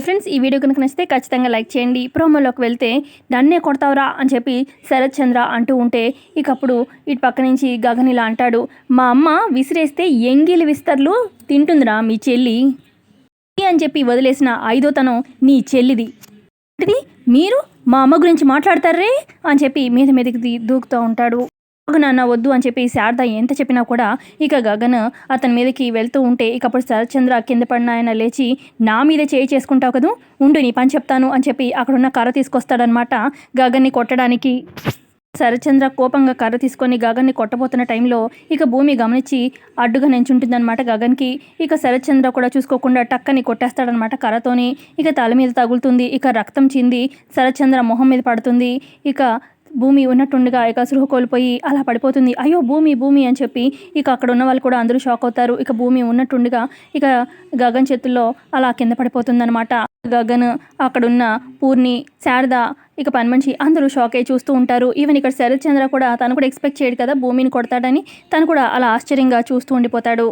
Friends ఈ video కనుక నచ్చితే ఖచ్చితంగా లైక్ చేయండి. ప్రోమోలోకి వెళ్తే నన్నే కొడతావురా అని చెప్పి శరత్ చంద్ర అంటూ ఉంటే ఇకప్పుడు ఇటు పక్క నుంచి గగన్ ఇలా అంటాడు మా అమ్మ విసిరేస్తే ఎంగిలి విస్తర్లు తింటుందిరా మీ చెల్లి అని చెప్పి వదిలేసిన ఐదో తనం నీ చెల్లిది మీరు మా అమ్మ గురించి మాట్లాడతారే? అని చెప్పి మీద మీదకి దూకుతూ ఉంటాడు. గగన్ వద్దు అని చెప్పి శారద ఎంత చెప్పినా కూడా ఇక గగన్ అతని మీదకి వెళ్తూ ఉంటే ఇక అప్పుడు శరత్చంద్ర కింద పడిన ఆయన లేచి నా మీద చేయి చేసుకుంటావు కదూ? ఉండు నీ పని చెప్తాను అని చెప్పి అక్కడున్న కర్ర తీసుకొస్తాడనమాట గగన్ని కొట్టడానికి. శరత్చంద్ర కోపంగా కర్ర తీసుకొని గగన్ని కొట్టబోతున్న టైంలో ఇక భూమి గమనించి అడ్డుగా నించుంటుందన్నమాట గగన్కి. ఇక శరత్చంద్ర కూడా చూసుకోకుండా టక్కని కొట్టేస్తాడనమాట కర్రతోని. ఇక తల మీద తగులుతుంది ఇక రక్తం చింది శరత్చంద్ర మొహం మీద పడుతుంది. ఇక భూమి ఉన్నట్టుండగా ఇక సృహ కోల్పోయి అలా పడిపోతుంది. అయ్యో భూమి భూమి అని చెప్పి ఇక అక్కడ ఉన్న వాళ్ళు కూడా అందరూ షాక్ అవుతారు. ఇక భూమి ఉన్నట్టుండగా ఇక గగన్ చేతుల్లో అలా కింద పడిపోతుందన్నమాట. గగన్ అక్కడున్న పూర్ణి శారద ఇక పని మనిషి అందరూ షాక్ అయ్యి చూస్తూ ఉంటారు. ఈవెన్ ఇక్కడ శరత్ చంద్ర కూడా తను కూడా ఎక్స్పెక్ట్ చేయడు కదా భూమిని కొడతాడని. తను కూడా అలా ఆశ్చర్యంగా చూస్తూ ఉండిపోతాడు.